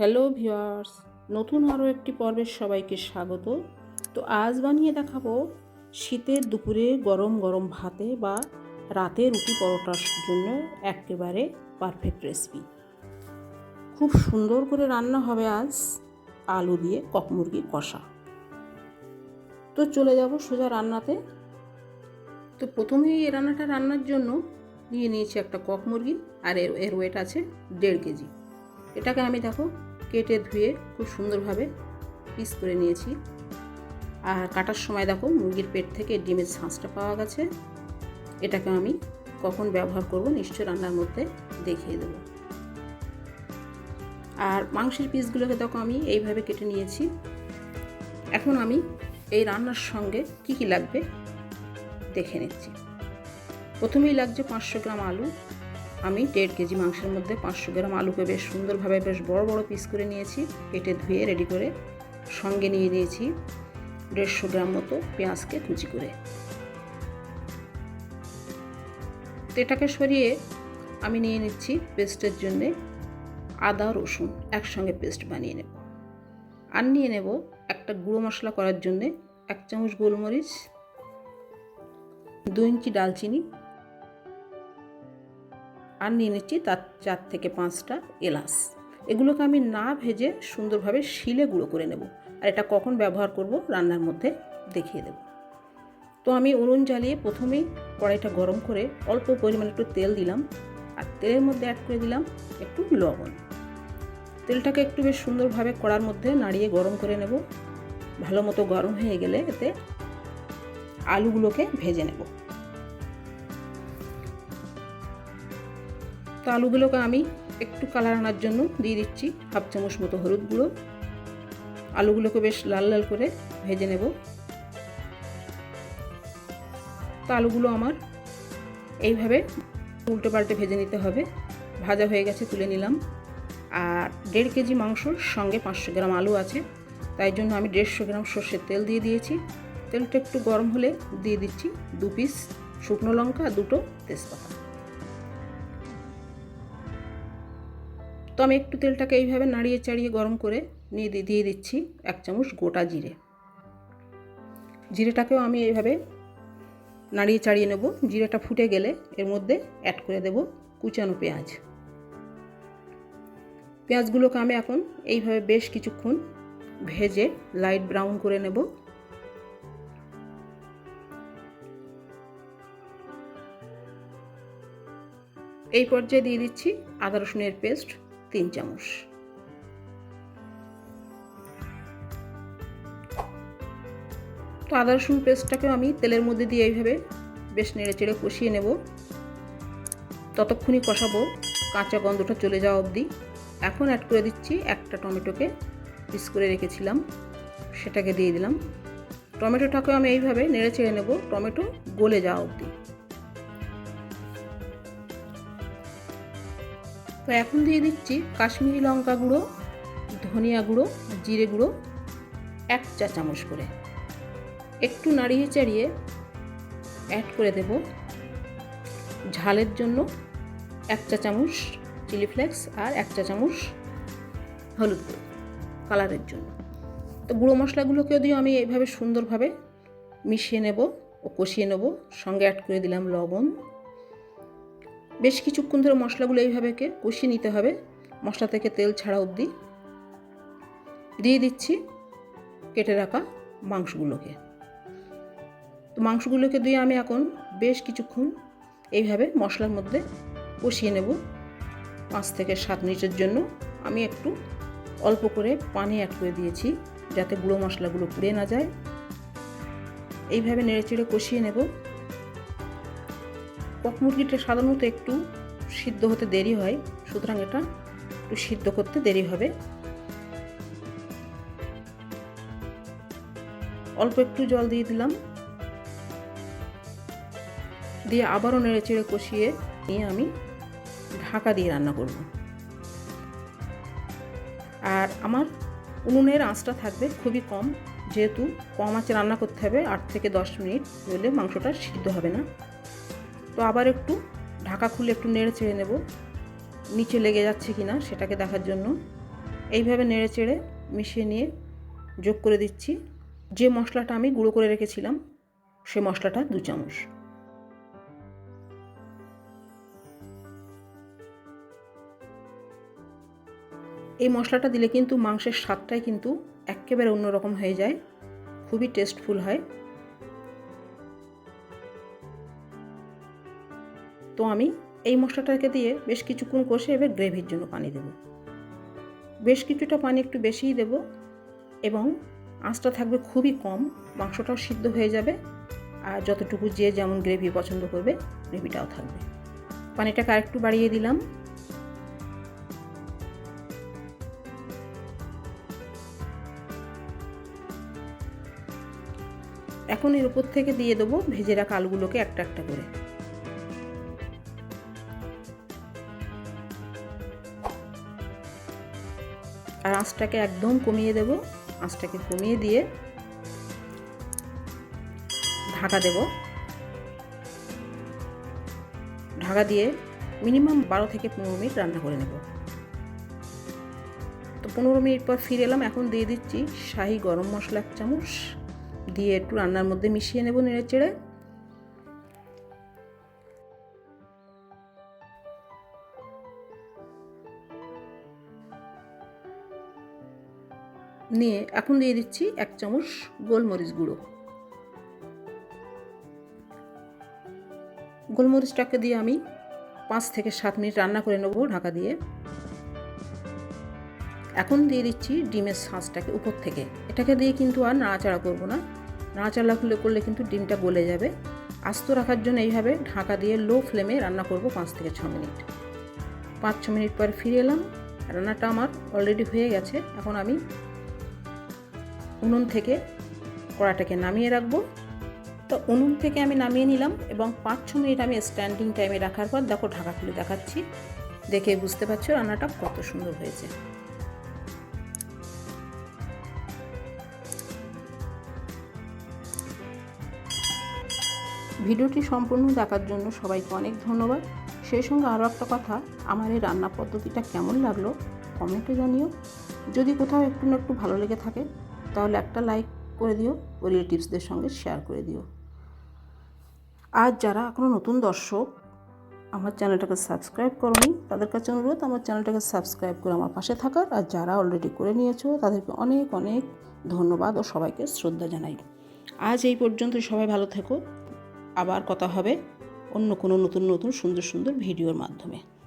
Hello viewers, নতুন আরও একটি পর্বের সবাইকে স্বাগত। তো আজ বানিয়ে দেখাবো শীতের দুপুরে গরম গরম ভাতে বা রাতে রুটি পরোটার জন্য একেবারে পারফেক্ট রেসিপি খুব সুন্দর করে রান্না হবে আজ আলু দিয়ে কক মুরগির কষা। তো চলে যাব সোজা রান্নাতে। তো প্রথমেই এই রান্নাটা রান্নার জন্য নিয়ে নিয়েছি একটা কক মুরগি আর এর এর ওয়েট আছে দেড় কেজি। এটাকে আমি দেখো কেটে ধুয়ে খুব সুন্দরভাবে পিস করে নিয়েছি। আর কাটার সময় দেখো মুরগির পেট থেকে ডিমের ছাঁচটা পাওয়া গেছে। এটাকে আমি কখন ব্যবহার করব নিশ্চয় রান্নার মধ্যে দেখিয়ে দেব। আর মাংসের পিসগুলোকে দেখো আমি এইভাবে কেটে নিয়েছি। এখন আমি এই রান্নার সঙ্গে কি কি লাগবে দেখে নিচ্ছি। প্রথমেই লাগছে পাঁচশো গ্রাম আলু আমি দেড় কেজি মাংসের মধ্যে পাঁচশো গ্রাম আলুকে বেশ সুন্দরভাবে বেশ বড় বড় পিস করে নিয়েছি। কেটে ধুয়ে রেডি করে সঙ্গে নিয়ে নিয়েছি দেড়শো গ্রাম মতো পেঁয়াজকে কুচি করে। এটাকে সরিয়ে আমি নিয়ে নিচ্ছি পেস্টের জন্যে আদা, রসুন একসঙ্গে পেস্ট বানিয়ে নেব। আর নিয়ে নেব একটা গুঁড়ো মশলা করার জন্যে এক চামচ গোলমরিচ, দু ইঞ্চি ডালচিনি আর নিয়ে নিচ্ছি তার চার থেকে পাঁচটা এলাচ। এগুলোকে আমি না ভেজে সুন্দরভাবে শিলে গুঁড়ো করে নেব। আর এটা কখন ব্যবহার করব রান্নার মধ্যে দেখিয়ে দেব। তো আমি উনুন জ্বালিয়ে প্রথমেই কড়াইটা গরম করে অল্প পরিমাণে একটু তেল দিলাম। আর তেলের মধ্যে অ্যাড করে দিলাম একটু লবণ। তেলটাকে একটু বেশ সুন্দরভাবে কড়ার মধ্যে নাড়িয়ে গরম করে নেব। ভালো মতো গরম হয়ে গেলে এতে আলুগুলোকে ভেজে নেব। তো আলুগুলোকে আমি একটু কালার আনার জন্য দিয়ে দিচ্ছি হাফ চামচ মতো হলুদ গুঁড়ো। আলুগুলোকে বেশ লাল লাল করে ভেজে নেব। তো আলুগুলো আমার এইভাবে উল্টো পাল্টে ভেজে নিতে হবে। ভাজা হয়ে গেছে, তুলে নিলাম। আর দেড় কেজি মাংসর সঙ্গে পাঁচশো গ্রাম আলু আছে। তাই জন্য আমি দেড়শো গ্রাম সর্ষের তেল দিয়ে দিয়েছি। তেলটা একটু গরম হলে দিয়ে দিচ্ছি দু পিস শুকনো লঙ্কা, দুটো তেজপাতা। তো আমি একটু তেলটাকে এইভাবে নাড়িয়ে চাড়িয়ে গরম করে নিয়ে দিয়ে দিচ্ছি এক চামচ গোটা জিরে। জিরেটাকেও আমি এইভাবে নাড়িয়ে চাড়িয়ে নেব। জিরেটা ফুটে গেলে এর মধ্যে অ্যাড করে দেব কুচানো পেঁয়াজ। পেঁয়াজগুলোকে আমি এখন এইভাবে বেশ কিছুক্ষণ ভেজে লাইট ব্রাউন করে নেব। এই পর্যায়ে দিয়ে দিচ্ছি আদা রসুনের পেস্ট তিন চামচ। তো আদা রসুন পেস্টটাকেও আমি তেলের মধ্যে দিয়ে এইভাবে বেশ নেড়ে চেড়ে কষিয়ে নেব। ততক্ষণই কষাবো, কাঁচা গন্ধটা চলে যাওয়া অবধি। এখন অ্যাড করে দিচ্ছি একটা টমেটোকে পিস করে রেখেছিলাম, সেটাকে দিয়ে দিলাম। টমেটোটাকেও আমি এইভাবে নেড়ে চেড়ে নেব, টমেটো গলে যাওয়া অবধি। তো এখন দিয়ে দিচ্ছি কাশ্মীরি লঙ্কা গুঁড়ো, ধনিয়া গুঁড়ো, জিরে গুঁড়ো, এক চা চামচ করে। একটু নাড়িয়ে চাড়িয়ে অ্যাড করে দেব। ঝালের জন্য এক চা চামচ চিলি ফ্লেক্স আর এক চা চামচ হলুদ গুঁড়ো কালারের জন্য। তো গুঁড়ো মশলাগুলোকেও দিয়ে আমি এইভাবে সুন্দরভাবে মিশিয়ে নেব ও কষিয়ে নেব। সঙ্গে অ্যাড করে দিলাম লবণ। বেশ কিছুক্ষণ ধরে মশলাগুলো এইভাবে কষিয়ে নিতে হবে। মশলা থেকে তেল ছাড়া অবধি। দিয়ে দিচ্ছি কেটে রাখা মাংসগুলোকে। তো মাংসগুলোকে দিয়ে আমি এখন বেশ কিছুক্ষণ এইভাবে মশলার মধ্যে কষিয়ে নেব। পাঁচ থেকে সাত মিনিটের জন্য আমি একটু অল্প করে পানি অ্যাড করে দিয়েছি যাতে গুঁড়ো মশলাগুলো পুড়ে না যায়। এইভাবে নেড়ে চেড়ে কষিয়ে নেব। কক মুরগিটা সাধারণত একটু সিদ্ধ হতে দেরি হয়, সুতরাং এটা একটু সিদ্ধ করতে দেরি হবে। অল্প একটু জল দিয়ে দিলাম। দিয়ে আবারও নেড়ে চেড়ে কষিয়ে নিয়ে আমি ঢাকা দিয়ে রান্না করব। আর আমার উনুনের আঁচটা থাকবে খুবই কম, যেহেতু কম আঁচে রান্না করতে হবে, আট থেকে দশ মিনিট নইলে মাংসটা সিদ্ধ হবে না। তো আবার একটু ঢাকা খুলে একটু নেড়ে চেড়ে নেব। নিচে লেগে যাচ্ছে কি না সেটাকে দেখার জন্য। এইভাবে নেড়ে চেড়ে মিশিয়ে নিয়ে যোগ করে দিচ্ছি। যে মশলাটা আমি গুঁড়ো করে রেখেছিলাম, সে মশলাটা দু চামচ। এই মশলাটা দিলে কিন্তু মাংসের স্বাদটাই কিন্তু একেবারে অন্যরকম হয়ে যায়। খুবই টেস্টফুল হয়। তো আমি এই মশলাটাকে দিয়ে বেশ কিছুক্ষণ কষে এবার গ্রেভির জন্য পানি দেব। বেশ কিছুটা পানি একটু বেশিই দেব এবং আঁচটা থাকবে খুবই কম, মাংসটাও সিদ্ধ হয়ে যাবে আর যতটুকু যে যেমন গ্রেভি পছন্দ করবে, গ্রেভিটাও থাকবে। পানিটাকে আরেকটু বাড়িয়ে দিলাম। এখন এর উপর থেকে দিয়ে দেবো ভেজে রাখা আলুগুলোকে একটা একটা করে। আর আঁচটাকে একদম কমিয়ে দেব। আঁচটাকে কমিয়ে দিয়ে ঢাকা দেব। ঢাকা দিয়ে মিনিমাম বারো থেকে পনেরো মিনিট রান্না করে নেব। তো পনেরো মিনিট পর ফিরে এলাম, এখন দিয়ে দিচ্ছি শাহি গরম মশলা এক চামচ, দিয়ে একটু রান্নার মধ্যে মিশিয়ে নেব নেড়ে চেড়ে নিয়ে এখন দিয়ে দিচ্ছি এক চামচ গোলমরিচ গুঁড়ো। গোলমরিচটাকে দিয়ে আমি পাঁচ থেকে সাত মিনিট রান্না করে নেব ঢাকা দিয়ে। এখন দিয়ে দিচ্ছি ডিমের শাঁসটাকে উপর থেকে। এটাকে দিয়ে কিন্তু আর নাড়াচাড়া করব না। নাড়াচাড়া করলে করলে কিন্তু ডিমটা গলে যাবে। আস্ত রাখার জন্য এইভাবে ঢাকা দিয়ে লো ফ্লেমে রান্না করব পাঁচ থেকে ছ মিনিট। পাঁচ ছ মিনিট পর ফিরে এলাম। রান্নাটা আমার অলরেডি হয়ে গেছে। এখন আমি উনুন থেকে কড়াটাকে নামিয়ে রাখব। তো উনুন থেকে আমি নামিয়ে নিলাম এবং পাঁচ ছ মিনিট আমি স্ট্যান্ডিং টাইমে রাখার পর দেখো ঢাকা খুলে দেখাচ্ছি। দেখে বুঝতে পারছ রান্নাটা কত সুন্দর হয়েছে। ভিডিওটি সম্পূর্ণ দেখার জন্য সবাইকে অনেক ধন্যবাদ। সেই সঙ্গে আরও একটা কথা, আমার এই রান্না পদ্ধতিটা কেমন লাগল কমেন্টে জানিও। যদি কোথাও একটু না একটু ভালো লেগে থাকে তাহলে একটা লাইক করে দিও রিলেটিভসদের সঙ্গে শেয়ার করে দিও। আর যারা এখনও নতুন দর্শক, আমার চ্যানেলটাকে সাবস্ক্রাইব করনি, তাদের কাছে অনুরোধ, আমার চ্যানেলটাকে সাবস্ক্রাইব করে আমার পাশে থাকার। আর যারা অলরেডি করে নিয়েছো, তাদেরকে অনেক অনেক ধন্যবাদ ও সবাইকে শ্রদ্ধা জানাই। আজ এই পর্যন্ত সবাই ভালো থেকো। আবার কথা হবে অন্য কোনো নতুন নতুন, সুন্দর সুন্দর ভিডিওর মাধ্যমে।